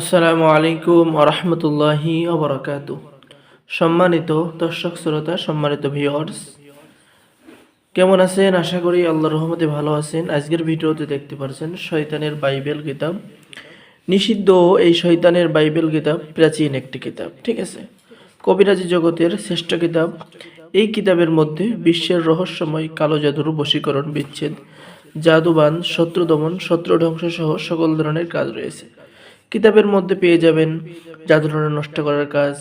আসসালামু আলাইকুম আরহামতুল্লাহি অবরাকাত সম্মানিত দর্শক, শ্রোতা, সম্মানিত ভিওয়ার্স কেমন আছেন? আশা করি আল্লাহর রহমতে ভালো আছেন। আজকের ভিডিওতে দেখতে পাচ্ছেন শয়তানের বাইবেল কিতাব। নিষিদ্ধ এই শয়তানের বাইবেল কিতাব প্রাচীন একটি কিতাব, ঠিক আছে? কবিরাজি জগতের শ্রেষ্ঠ কিতাব। এই কিতাবের মধ্যে বিশ্বের রহস্যময় কালো জাদুর বশীকরণ বিচ্ছেদ, জাদুবান শত্রু দমন শত্রু ধ্বংস সহ সকল ধরনের কাজ রয়েছে। কিতাবের মধ্যে পেয়ে যাবেন জাদুটনা নষ্ট করার কাজ,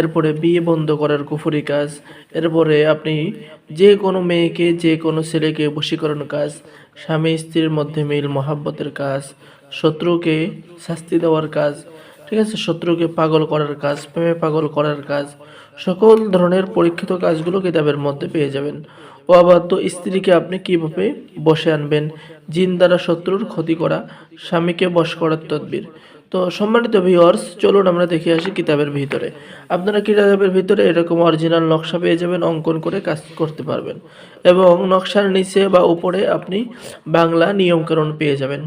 এরপরে বিয়ে বন্ধ করার কুফুরি কাজ, এরপরে আপনি যে কোনো মেয়েকে, যে কোনো ছেলেকে বশীকরণ কাজ, স্বামী স্ত্রীর মধ্যে মিল মহাব্বতের কাজ, শত্রুকে শাস্তি দেওয়ার কাজ, ঠিক আছে, শত্রুকে পাগল করার কাজ, প্রেমে পাগল করার কাজ, সকল ধরনের পরীক্ষিত কাজগুলো কিতাবের মধ্যে পেয়ে যাবেন। ও অবাধ্য স্ত্রীকে আপনি কীভাবে বসে আনবেন? জিন দ্বারা শত্রুর ক্ষতি করা, স্বামীকে বশ করার তদবির। তো সম্মানিত ভিওর্স চলুন আমরা দেখে আসি কিতাবের ভিতরে। আপনারা কিতাবের ভিতরে এরকম অরিজিনাল নকশা পেয়ে যাবেন, অঙ্কন করে কাজ করতে পারবেন। এবং নকশার নিচে বা উপরে আপনি বাংলা নিয়মকরণ পেয়ে যাবেন।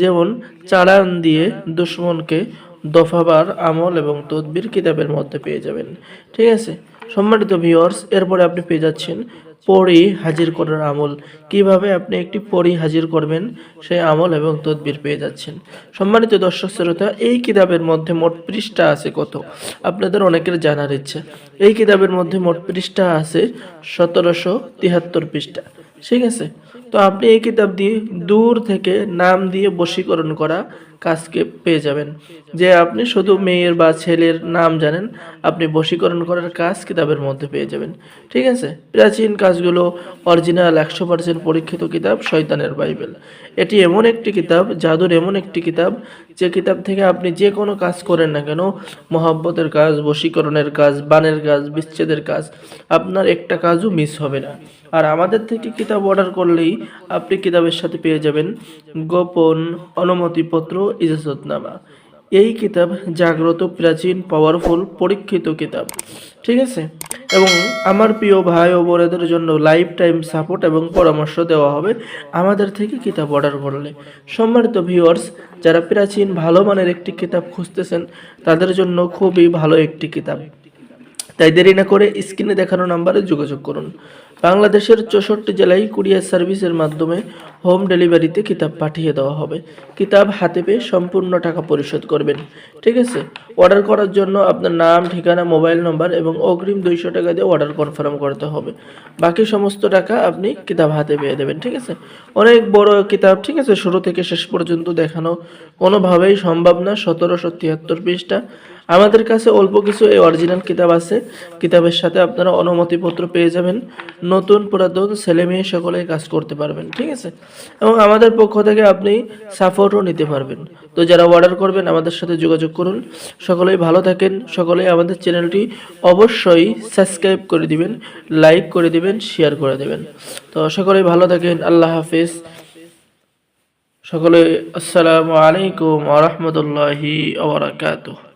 যেমন চারান দিয়ে দুশ্মনকে দফাবার আমল এবং তদবির কিতাবের মধ্যে পেয়ে যাবেন। ঠিক আছে? সম্মানিত ভিউয়ার্স এরপরে আপনি পেয়ে যাচ্ছেন পরি হাজির করার আমল। কীভাবে আপনি একটি পরি হাজির করবেন সেই আমল এবং তদবির পেয়ে যাচ্ছেন। সম্মানিত দর্শক শ্রোতা, এই কিতাবের মধ্যে মোট পৃষ্ঠা আছে কত? আপনাদের অনেকের জানার ইচ্ছা। এই কিতাবের মধ্যে মোট পৃষ্ঠা আছে সতেরোশো তিয়াত্তর পৃষ্ঠা। ঠিক আছে? তো আপনি এই কিতাব দিয়ে দূর থেকে নাম দিয়ে বশীকরণ করা কাজকে পেয়ে যাবেন। যে আপনি শুধু মেয়ের বা ছেলের নাম জানেন, আপনি বশীকরণ করার কাজ কিতাবের মধ্যে পেয়ে যাবেন। ঠিক আছে? প্রাচীন কাজগুলো, অরিজিনাল একশো পার্সেন্ট পরীক্ষিত কিতাব, শয়তানের বাইবেল। এটি এমন একটি কিতাব, জাদুর এমন একটি কিতাব, যে কিতাব থেকে আপনি যে কোনো কাজ করেন না কেন, মহাব্বতের কাজ, বশীকরণের কাজ, বানের কাজ, বিচ্ছেদের কাজ, আপনার একটা কাজও মিস হবে না। আর আমাদের থেকে কিতাব অর্ডার করলেই আপনি কিতাবের সাথে পেয়ে যাবেন গোপন অনুমতিপত্র ইজাজতনামা। এই কিতাব জাগ্রত, প্রাচীন পাওয়ারফুল পরীক্ষিত কিতাব। ঠিক আছে? এবং আমার প্রিয় ভাই ও বোনেদের জন্য লাইফ টাইম সাপোর্ট এবং পরামর্শ দেওয়া হবে আমাদের থেকে কিতাব অর্ডার করলে। সম্মানিত ভিউয়ার্স যারা প্রাচীন ভালো মানের একটি কিতাব খুঁজতেছেন, তাদের জন্য খুবই ভালো একটি কিতাব। তাই দেরি না করে স্ক্রিনে দেখানো নাম্বারে যোগাযোগ করুন। বাংলাদেশের চৌষট্টি জেলায় কুরিয়ার সার্ভিসের মাধ্যমে হোম ডেলিভারিতে কিতাব পাঠিয়ে দেওয়া হবে। কিতাব হাতে পেয়ে সম্পূর্ণ টাকা পরিশোধ করবেন। ঠিক আছে? অর্ডার করার জন্য আপনার নাম, ঠিকানা, মোবাইল নম্বর এবং অগ্রিম দুইশো টাকা দিয়ে অর্ডার কনফার্ম করতে হবে। বাকি সমস্ত টাকা আপনি কিতাব হাতে পেয়ে দেবেন, ঠিক আছে? অনেক বড় কিতাব, ঠিক আছে? শুরু থেকে শেষ পর্যন্ত দেখানো কোনোভাবেই সম্ভব না। সতেরোশো তিয়াত্তর পৃষ্ঠা। আমাদের কাছে অল্প কিছু এই অরিজিনাল কিতাব আছে। কিতাবের সাথে আপনারা অনুমতিপত্র পেয়ে যাবেন। নতুন পুরাতন ছেলে মেয়ে সকলেই কাজ করতে পারবেন, ঠিক আছে? এবং আমাদের পক্ষ থেকে আপনি সাপোর্টও নিতে পারবেন। তো যারা অর্ডার করবেন, আমাদের সাথে যোগাযোগ করুন। সকলেই ভালো থাকেন। সকলেই আমাদের চ্যানেলটি অবশ্যই সাবস্ক্রাইব করে দিবেন লাইক করে দিবেন শেয়ার করে দেবেন। তো সকলেই ভালো থাকেন। আল্লাহ হাফিজ। সকলে, আসসালামু আলাইকুম আ রহমতুল্লাহি আবরাকাতুহ